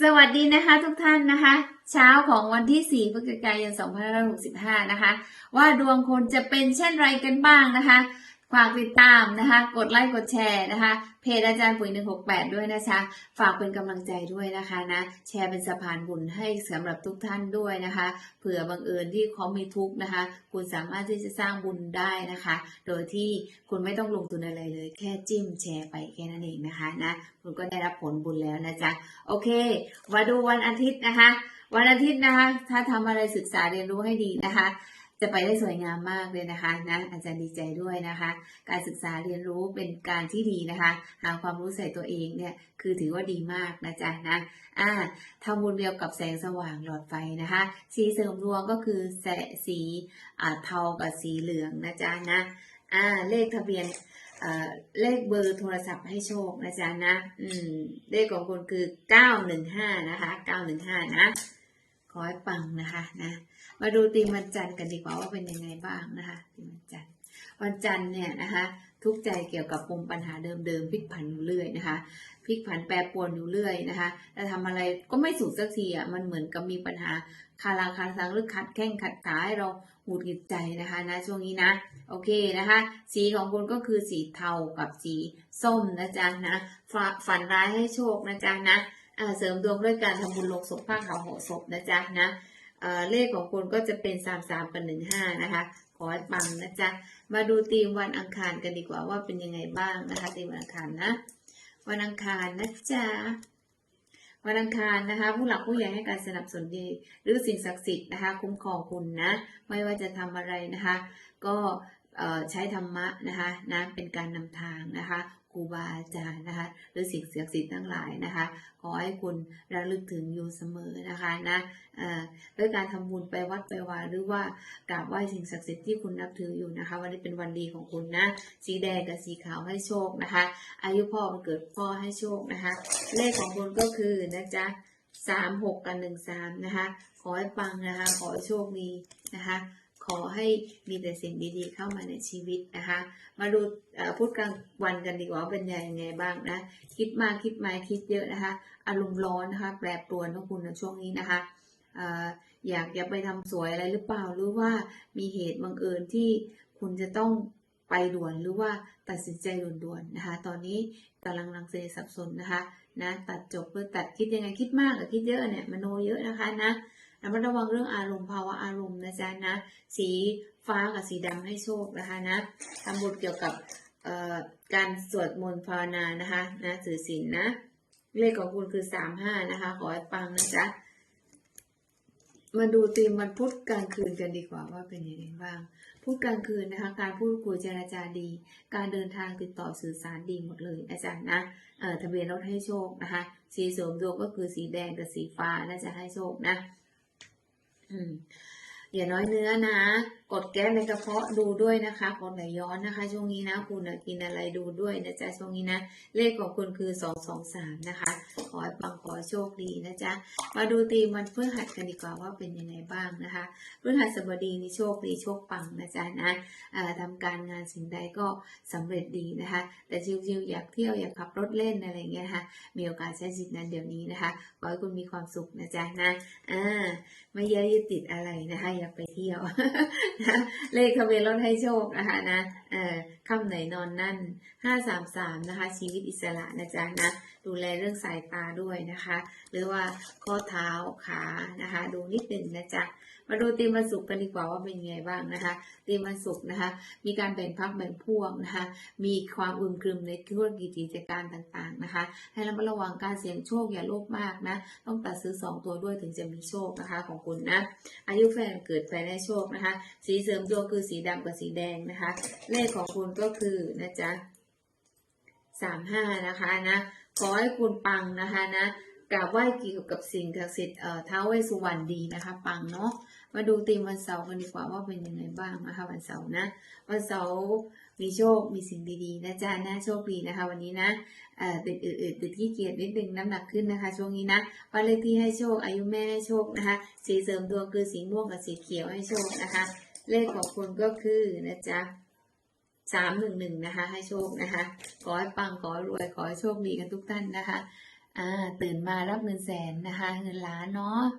สวัสดีนะคะทุกท่านนะคะ เช้าของวันที่ 4 พฤศจิกายน 2565 นะคะ ว่าดวงคนจะเป็นเช่นไรกันบ้างนะคะ ฝากติดตามนะคะ กดไลค์กดแชร์นะคะ เพจอาจารย์ปุ๋ย168 ด้วยนะคะ ฝากเป็นกำลังใจด้วยนะคะนะ แชร์เป็นสะพานบุญให้สำหรับทุกท่านด้วยนะคะ เผื่อบังเอิญที่เขามีทุกข์นะคะ คุณสามารถที่จะสร้างบุญได้นะคะ โดยที่คุณไม่ต้องลงทุนอะไรเลย แค่จิ้มแชร์ไปแค่นั้นเองนะคะนะ คุณก็ได้รับผลบุญแล้วนะจ๊ะ โอเค มาดูวันอาทิตย์นะคะ วันอาทิตย์นะคะ ถ้าทำอะไรศึกษาเรียนรู้ให้ดีนะคะ จะไปได้สวยงามมากเลยนะคะนะอาจารย์ดีใจด้วยนะคะ การศึกษาเรียนรู้เป็นการที่ดีนะคะ หาความรู้ใส่ตัวเองเนี่ยคือถือว่าดีมากนะจ๊ะนะอ่าทำบุญเดียวกับแสงสว่างหลอดไฟนะคะ สีเสริมดวงก็คือแสสีอ่าเทากับสีเหลืองนะจ๊ะนะอ่าเลขทะเบียนเอ่อเลขเบอร์โทรศัพท์ให้โชคนะจ๊ะนะ อืม เลขของคุณคือ 915 นะคะ 915 นะ ขอให้ปังนะคะนะ มาดูตีมวันจันทร์กันดีกว่าว่าเป็นยังไงบ้างนะคะตีมวันจันทร์วันจันทร์เนี่ยนะคะทุกใจเกี่ยวกับปมปัญหาเดิมๆพลิกผันอยู่เรื่อยนะคะพลิกผันแปรปรวนอยู่เรื่อยนะคะแต่ทำอะไรก็ไม่สุดสักทีอะมันเหมือนกับมีปัญหาคาราคาซังหรือขัดแข้งขัดขาให้เราหงุดหงิดใจนะคะนะช่วงนี้นะโอเคนะคะ สีของคุณก็คือสีเทากับสีส้มนะจ๊ะนะฝันร้ายให้โชคนะจ๊ะนะ เสริมดวงด้วยการทำบุญลงศพผ้าขาวห่อศพนะจ๊ะนะเเลขของคุณก็จะเป็นสามสามกับหนึ่งห้านะคะ ขอให้ปังนะจ๊ะ มาดูตีมวันอังคารกันดีกว่าว่าเป็นยังไงบ้างนะคะตีมวันอังคารนะ วันอังคารนะจ๊ะ วันอังคารนะคะ ผู้หลักผู้ใหญ่ให้การสนับสนุนดี หรือสิ่งศักดิ์สิทธิ์นะคะ คุ้มครองคุณนะ ไม่ว่าจะทำอะไรนะคะ ก็ ใช้ธรรมะนะคะนะเป็นการนำทางนะคะครูบาอาจารย์นะคะหรือสิ่งศักดิ์สิทธิ์ทั้งหลายนะคะขอให้คุณระลึกถึงอยู่เสมอนะคะนะด้วยการทำบุญไปวัดไปวาหรือว่ากราบไหว้สิ่งศักดิ์สิทธิ์ที่คุณนับถืออยู่นะคะ วันนี้เป็นวันดีของคุณนะสีแดงกับสีขาวให้โชคนะคะ อายุพ่อวันเกิดพ่อให้โชคนะคะ เลขของคุณก็คือนะจ๊ะสามหกกับหนึ่งสามนะคะ ขอให้ปังนะคะ ขอให้โชคดีนะคะ ขอให้มีแต่สิ่งดีๆเข้ามาในชีวิตนะคะ มาดูพูดกลางวันกันดีกว่าเป็นยังไงบ้างนะ คิดมากคิดไม่คิดเยอะนะคะ อารมณ์ร้อนนะคะ แปรปรวนของคุณในช่วงนี้นะคะเอ่ออยากจะไปทำสวยอะไรหรือเปล่า หรือว่ามีเหตุบังเอิญที่คุณจะต้องไปด่วนหรือว่าตัดสินใจด่วนๆนะคะ ตอนนี้กำลังลังเลสับสนนะคะนะตัดจบหรือตัดคิดยังไงคิดมากกับคิดเยอะเนี่ยมโนเยอะนะคะนะ ระมัดระวังเรื่องอารมณ์ภาวะอารมณ์นะจ๊ะนะ สีฟ้ากับสีดำให้โชคนะคะนะทำบุญเกี่ยวกับการสวดมนต์ภาวนานะคะนะถือศีลนะเลขของคุณคือสามห้านะคะ ขอให้ปังนะจ๊ะมาดูตีมวันพุธกลางคืนกันดีกว่าว่าเป็นยังไงบ้างพุธกลางคืนนะคะ การพูดคุยเจรจาดี การเดินทางติดต่อสื่อสารดีหมดเลยอาจารย์นะเอ่อทะเบียนรถให้โชคนะคะ สีเสริมดวงก็คือสีแดงกับสีฟ้าน่าจะให้โชคนะ อืม อย่าน้อยเนื้อนะ กดแก๊สในกระเพาะดูด้วยนะคะกดไหลย้อนนะคะ ช่วงนี้นะคุณกินอะไรดูด้วยนะจ๊ะช่วงนี้นะ เลขของคุณคือสองสองสามนะคะ ขอให้ปังขอโชคดีนะจ๊ะ มาดูตีมวันพฤหัสกันดีกว่าว่าเป็นยังไงบ้างนะคะพฤหัสบดีนี่โชคดีโชคปังนะจ๊ะนะเอ่อทำการงานสิ่งใดก็สำเร็จดีนะคะ แต่ชิวๆอยากเที่ยวอยากขับรถเล่นอะไรเงี้ยนะคะมีโอกาสใช้สิทธิ์นั้นเดี๋ยวนี้นะคะ ขอให้คุณมีความสุขนะจ๊ะนะ อ่า ไม่ยึดยึดติดอะไรนะคะอยากไปเที่ยว เลขทะเบียนรถให้โชคนะคะนะ ค่ำไหนนอนนั่นห้าสามสามนะคะ ชีวิตอิสระนะจ๊ะนะ ดูแลเรื่องสายตาด้วยนะคะ หรือว่าข้อเท้าขานะคะ ดูนิดหนึ่งนะจ๊ะ มาดูตีมวันศุกกันดีกว่าว่าเป็นยังไงบ้างนะคะตีมวันศุกนะคะ มีการแบ่งพักแบ่งพวกนะคะ มีความอึมครึมในธุรกิจกิจการต่างๆนะคะ ให้ระมัดระวังการเสี่ยงโชคอย่าโลภมากนะ ต้องตัดซื้อสองตัวด้วยถึงจะมีโชคนะคะของคุณนะ อายุแฟนเกิดแฟนได้โชคนะคะ สีเสริมดวงคือสีดำกับสีแดงนะคะเลขของคุณก็คือนะจ๊ะสามห้านะคะนะขอให้คุณปังนะคะนะกราบไหว้เกี่ยวกับสิ่งศักดิ์สิทธิ์เอ่อท้าวเวสสุวรรณดีนะคะ ปังเนาะมาดูตีมวันเสาร์กันดีกว่าว่าเป็นยังไงบ้างนะคะวันเสาร์นะ วันเสาร์มีโชคมีสิ่งดีๆนะจ๊ะนะโชคดีนะคะ วันนี้นะเอ่อติดอืดๆติดขี้เกียจนิดนึงน้ำหนักขึ้นนะคะ ช่วงนี้นะวันเลขที่ให้โชคอายุแม่ให้โชคนะคะ สีเสริมดวงคือสีม่วงกับสีเขียวให้โชคนะคะ เลขของคุณก็คือนะจ๊ะ สามหนึ่งหนึ่งนะคะ ให้โชคนะคะ ขอให้ปังขอให้รวยขอให้โชคดีกันทุกท่านนะคะ อ่า ตื่นมารับเงินแสนนะคะ เงินล้านเนาะ